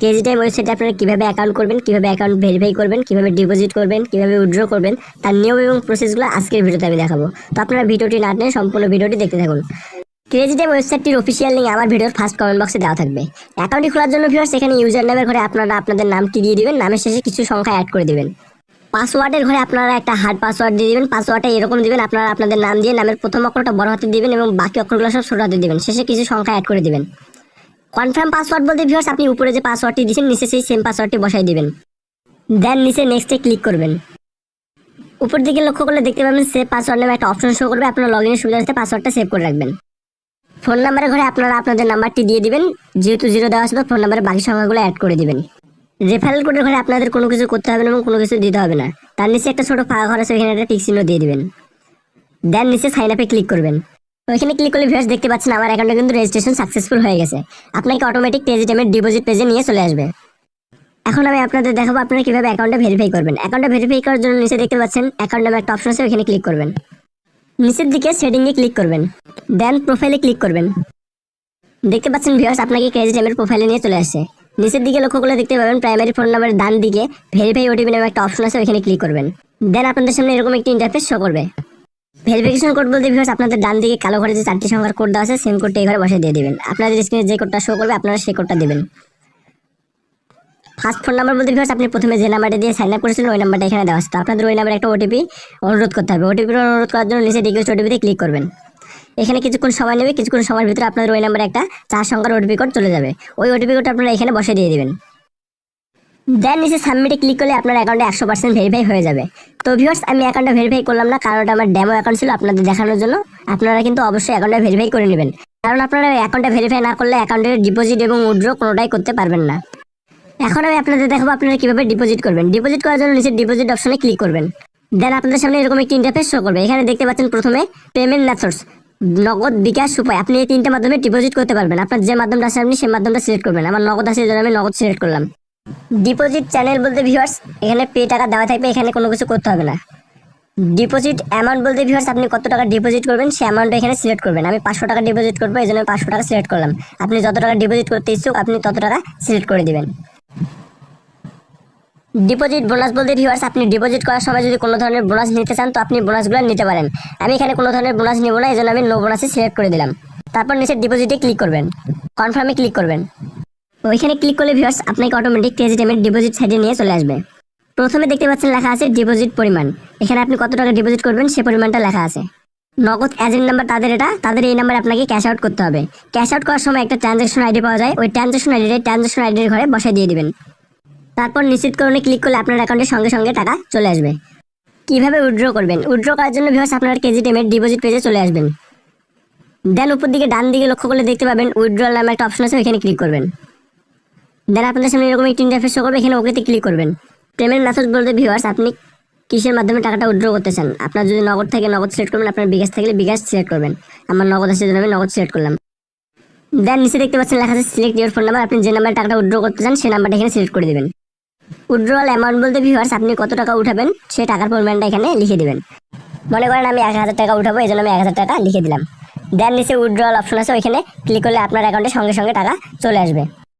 Time ওয়েবসাইটে আপনারা কীভাবে অ্যাকাউন্ট করবেন, কীভাবে অ্যাকাউন্ট ভেরিফাই করবেন, কীভাবে ডিপোজিট করবেন, কীভাবে উইথড্র করবেন, তার নিয়ম এবং প্রসেসগুলো আজকের ভিডিওতে আমি দেখাবো। তো আপনারা ভিডিওটি না টেনে সম্পূর্ণ ভিডিওটি দেখতে থাকুন। ক্রেজি টাইম ওয়েবসাইটটির অফিসিয়াল লিঙ্ক আমার ভিডিওর ফার্স্ট কমেন্ট বক্সে দেওয়া থাকবে। অ্যাকাউন্টটি খোলার জন্য ভিউয়ার্স এখানে ইউজার নামের ঘরে আপনারা আপনাদের নামটি দিয়ে দিবেন, নামের শেষে কিছু সংখ্যা অ্যাড করে দিবেন। পাসওয়ার্ডের ঘরে আপনারা একটা হার্ড পাসওয়ার্ড দিয়ে দিবেন পাসওয়ার্ডটা এরকম দিবেন, আপনারা আপনাদের নাম দিয়ে নামের প্রথম অক্ষরটা বড় হাতে দিবেন এবং বাকি অক্ষরগুলো সব ছোট হাতে দিবেন, শেষে কিছু সংখ্যা অ্যাড করে দিবেন। কনফার্ম পাসওয়ার্ড বলতে ভিউয়ার্স আপনি উপরে যে পাসওয়ার্ডটি দিয়েছেন নিচে সেই সেম পাসওয়ার্ডটি বসাই দিবেন। দেন নিচে নেক্সটে ক্লিক করবেন। উপর দিকে লক্ষ্য করলে দেখতে পাবেন সেভ পাসওয়ার্ড নামে একটা অপশন শো করবে, আপনার লগ ইনের সুবিধা পাসওয়ার্ডটা সেভ করে রাখবেন। ফোন নাম্বারের ঘরে আপনারা আপনাদের নাম্বারটি দিয়ে দিবেন, যেহেতু জিরো দেওয়া আছে ফোন নাম্বারের বাকি সংখ্যাগুলো অ্যাড করে দিবেন। রেফারেল কোডের ঘরে আপনাদের কোনো কিছু করতে হবে না এবং কোনো কিছু দিতে হবে না। তার নিচে একটা ছোটো ফাঁকা ঘর আছে, ওইখানে একটা টিক চিহ্ন দিয়ে দিবেন। দেন নিচে সাইন আপে ক্লিক করবেন। ওইখানে ক্লিক করলে ভিউয়ার্স দেখতে পাচ্ছেন আমার অ্যাকাউন্টে কিন্তু রেজিস্ট্রেশন সাকসেসফুল হয়ে গেছে। আপনাকে অটোমেটিক ক্রেডিট ডিপোজিট পেজে নিয়ে চলে আসবে। এখন আমি আপনাদের দেখাবো আপনারা কীভাবে অ্যাকাউন্টটা ভেরিফাই করবেন। অ্যাকাউন্টটা ভেরিফাই করার জন্য নিচে দেখতে পাচ্ছেন অ্যাকাউন্ট নামে একটা অপশন আছে, ওইখানে ক্লিক করবেন। নিচের দিকে সেটিংয়ে ক্লিক করবেন। দেন প্রোফাইলে ক্লিক করবেন। দেখতে পাচ্ছেন ভিউয়ার্স, আপনাকে ক্রেডিট টাইমের প্রোফাইলে নিয়ে চলে আসছে। নিচের দিকে লক্ষ্য করলে দেখতে পাবেন প্রাইমারি ফোন নাম্বারের ডান দিকে ভেরিফাই ওটিপি নামে একটা অপশন আছে, ওইখানে ক্লিক করবেন। দেন আপনাদের সামনে এরকম একটি ইন্টারফেস শো করবে। ভেরিফিকেশন কোড বলতে ভিউয়ার্স আপনাদের ডান দিকে কালো ঘরে যে চারটি সংখ্যার কোড দেওয়া আছে সেম কোডটা এই ঘরে বসে দিয়ে দিবেন। আপনাদের স্ক্রিনে যে কোডটা শো করবে, আপনারা সেই কোডটা দিবেন। ফার্স্ট ফোন নাম্বার বলতে ভিউয়ার্স আপনি প্রথমে যে নাম্বারটা দিয়ে সাইন আপ করেছিলেন, ওই নাম্বারটা এখানে দেওয়া আছে। আপনাদের ওই নাম্বারে একটা ওটিপি অনুরোধ করতে হবে। ওটিপি অনুরোধ করার জন্য নিচে রিকোয়েস্ট ওটিপিতে ক্লিক করবেন। এখানে কিছুক্ষণ সময় নেবে, কিছুক্ষণ সময়ের ভিতরে আপনাদের ওই নাম্বারে একটা চার সংখ্যার ওটিপি কোড চলে যাবে। ওই ওটিপি কোডটা আপনারা এখানে বসে দিয়ে দিবেন। দেন নিচে সাবমিটে ক্লিক করলে আপনার অ্যাকাউন্টে একশো পার্সেন্ট ভেরিফাই হয়ে যাবে। তো ভিউয়ার্স আমি অ্যাকাউন্টটা ভেরিফাই করলাম না কারণ আমার ডেমো অ্যাকাউন্ট ছিল আপনাদের দেখানোর জন্য। আপনারা কিন্তু অবশ্যই অ্যাকাউন্টটা ভেরিফাই করে নেবেন। কারণ আপনারা অ্যাকাউন্টটা ভেরিফাই না করলে অ্যাকাউন্টের ডিপোজিট এবং উইথড্র কোনোটাই করতে পারবেন না। এখন আমি আপনাদের দেখাবো আপনারা কীভাবে ডিপোজিট করবেন। ডিপোজিট করার জন্য নিচে ডিপোজিট অপশনে ক্লিক করবেন। দেন আপনাদের সামনে এরকম একটি ইন্টারফেস শো করবে। এখানে দেখতে পাচ্ছেন প্রথমে পেমেন্ট মেথডস নগদ, বিকাশ, উপায়। আপনি এই তিনটে মাধ্যমে ডিপোজিট করতে পারবেন। আপনার যে মাধ্যমটা আছে আপনি সেই মাধ্যমটা সিলেক্ট করবেন। আমার নগদ আছে, এই জন্য আমি নগদ সিলেক্ট করলাম। ডিপোজিট চ্যানেল বলতে ভিউয়ার্স এখানে পে টাকা দেওয়া থাকবে, এখানে কোনো কিছু করতে হবে না। ডিপোজিট অ্যামাউন্ট বলতে ভিউয়ার্স আপনি কত টাকা ডিপোজিট করবেন সেই অ্যামাউন্টটা এখানে সিলেক্ট করবেন। আমি পাঁচশো টাকা ডিপোজিট করব, এই জন্য পাঁচশো টাকা সিলেক্ট করলাম। আপনি যত টাকা ডিপোজিট করতে ইচ্ছুক, আপনি তত টাকা সিলেক্ট করে দিবেন। ডিপোজিট বোনাস বলতে ভিউয়ার্স আপনি ডিপোজিট করার সময় যদি কোনো ধরনের বোনাস নিতে চান, তো আপনি বোনাসগুলো নিতে পারেন। আমি এখানে কোনো ধরনের বোনাস নিব না, এই জন্য আমি নো বোনাসে সিলেক্ট করে দিলাম। তারপর নিচে ডিপোজিটে ক্লিক করবেন। কনফার্মে ক্লিক করবেন। ওইখানে ক্লিক করলে ভিউয়ার্স আপনাকে অটোমেটিক ক্রেডিট এমের ডিপোজিট সাইডে নিয়ে চলে আসবে। প্রথমে দেখতে পাচ্ছেন লেখা আছে ডিপোজিট পরিমাণ। এখানে আপনি কত টাকা ডিপোজিট করবেন সে পরিমাণটা লেখা আছে। নগদ এজেন্ট নাম্বার তাদের এটা, তাদের এই নাম্বারে আপনাকে ক্যাশ আউট করতে হবে। ক্যাশ আউট করার সময় একটা ট্রানজাকশন আইডি পাওয়া যায়, ওই ট্রানজাকশন আইডি ট্রানজাকশন আইডির ঘরে বসাই দিয়ে দিবেন। তারপর নিশ্চিত নিশ্চিতকরণে ক্লিক করলে আপনার অ্যাকাউন্টের সঙ্গে সঙ্গে টাকা চলে আসবে। কীভাবে উইথড্র করবেন? উইথড্র করার জন্য ভিউয়ার্স আপনার কেজি টেমের ডিপোজিট পেজে চলে আসবেন। দেন উপর দিকে ডান দিকে লক্ষ্য করলে দেখতে পাবেন উইথড্রল নামে একটা অপশন আছে, ওইখানে ক্লিক করবেন। দেন আপনাদের সামনে এরকম একটি ইন্টারফেস শো করবে, এখানে ওকেতে ক্লিক করবেন। পেমেন্ট মেথড বলতে ভিউয়ার্স আপনি কিসের মাধ্যমে টাকাটা উইথড্র করতে চান? আপনার যদি নগদ থাকে, নগদ সিলেক্ট করবেন, আপনার বিকাশ থাকলে বিকাশ সিলেক্ট করবেন। আমার নগদ আছে আমি নগদ সিলেক্ট করলাম। দেন, নিচে দেখতে পাচ্ছেন, লেখা আছে সিলেক্ট ইউর ফোন নাম্বার আপনি যে নাম্বারে টাকাটা উইথড্র করতে চান, সেই নাম্বারটা এখানে সিলেক্ট করে দেবেন। উইথড্রল অ্যামাউন্ট বলতে ভিউয়ার্স আপনি কত টাকা উঠাবেন, সেই টাকার পরিমাণটা এখানে লিখে দিবেন। মনে করেন, আমি এক হাজার টাকা উঠাবো, এই জন্য আমি এক হাজার টাকা লিখে দিলাম। দেন, নিচে উইথড্রল অপশন আছে, ওইখানে ক্লিক করলে আপনার অ্যাকাউন্টে সঙ্গে সঙ্গে টাকা চলে আসবে।